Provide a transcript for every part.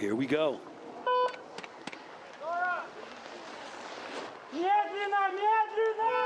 Here we go. Медленно, медленно!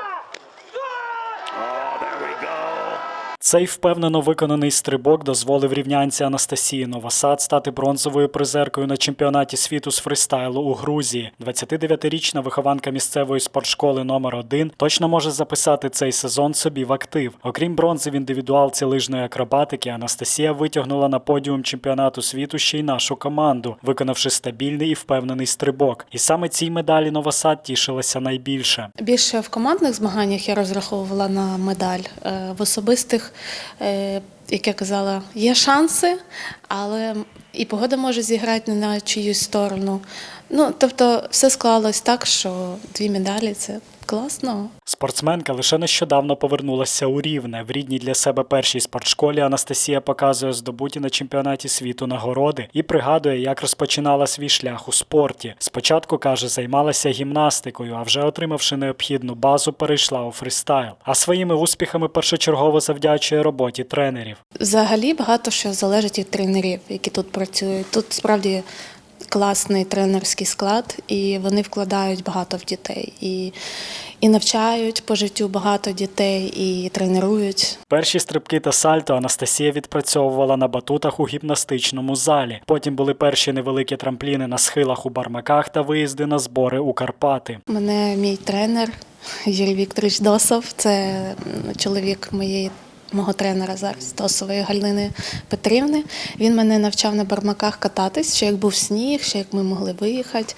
Цей впевнено виконаний стрибок дозволив рівнянці Анастасії Новосад стати бронзовою призеркою на чемпіонаті світу з фристайлу у Грузії. 29-річна вихованка місцевої спортшколи номер 1 точно може записати цей сезон собі в актив. Окрім бронзи в індивідуалці лижної акробатики, Анастасія витягнула на подіум чемпіонату світу ще й нашу команду, виконавши стабільний і впевнений стрибок. І саме цій медалі Новосад тішилася найбільше. Більше в командних змаганнях я розраховувала на медаль. Е, В особистих, як я казала, є шанси, але і погода може зіграти не на чиюсь сторону. Ну, тобто, все склалось так, що дві медалі це класно. Спортсменка лише нещодавно повернулася у Рівне. В рідній для себе першій спортшколі Анастасія показує здобуті на чемпіонаті світу нагороди і пригадує, як розпочинала свій шлях у спорті. Спочатку каже, займалася гімнастикою, а вже отримавши необхідну базу, перейшла у фристайл. А своїми успіхами першочергово завдячує роботі тренерів. Взагалі багато що залежить від тренерів, які тут працюють. Тут справді класний тренерський склад, і вони вкладають багато в дітей. І, і навчають по життю багато дітей, і тренують. Перші стрибки та сальто Анастасія відпрацьовувала на батутах у гімнастичному залі. Потім були перші невеликі трампліни на схилах у бармаках та виїзди на збори у Карпати. Мене мій тренер Юрій Вікторович Досов, це чоловік моєї. Мого тренера зараз Тосової Галини Петрівни. Він мене навчав на бармаках кататись, ще як був сніг, ще як ми могли виїхати.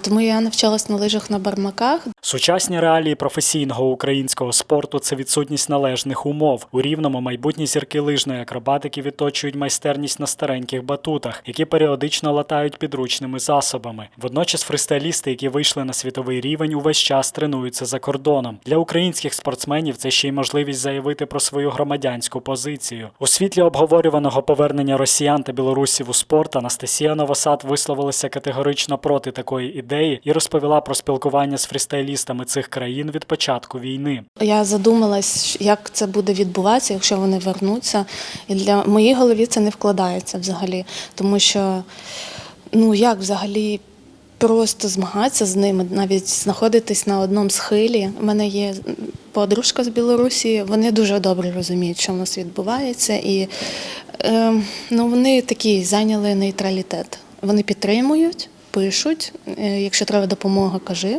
Тому я навчалась на лижах на бармаках. Сучасні реалії професійного українського спорту це відсутність належних умов. У рівному майбутні зірки лижної акробатики відточують майстерність на стареньких батутах, які періодично латають підручними засобами. Водночас фристайлісти, які вийшли на світовий рівень, увесь час тренуються за кордоном. Для українських спортсменів це ще й можливість заявити про свою громадянську позицію. У світлі обговорюваного повернення росіян та білорусів у спорт Анастасія Новосад висловилася категорично проти такої ідеї і розповіла про спілкування з фристайлістами цих країн від початку війни. Я задумалась, як це буде відбуватися, якщо вони вернуться. І для моїй голові це не вкладається взагалі. Тому що ну як взагалі просто змагатися з ними, навіть знаходитись на одному схилі. У мене є подружка з Білорусі, вони дуже добре розуміють, що в нас відбувається, і е, ну, вони такі зайняли нейтралітет. Вони підтримують, пишуть, е, якщо треба допомога, кажи.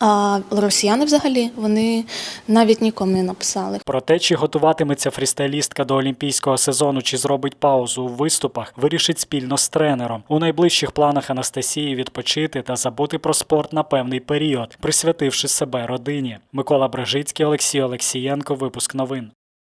А росіяни взагалі вони навіть нікому не написали. Про те, чи готуватиметься фрістайлістка до олімпійського сезону, чи зробить паузу у виступах, вирішить спільно з тренером. У найближчих планах Анастасії відпочити та забути про спорт на певний період, присвятивши себе родині. Микола Брежицький, Олексій Олексієнко. Випуск новин.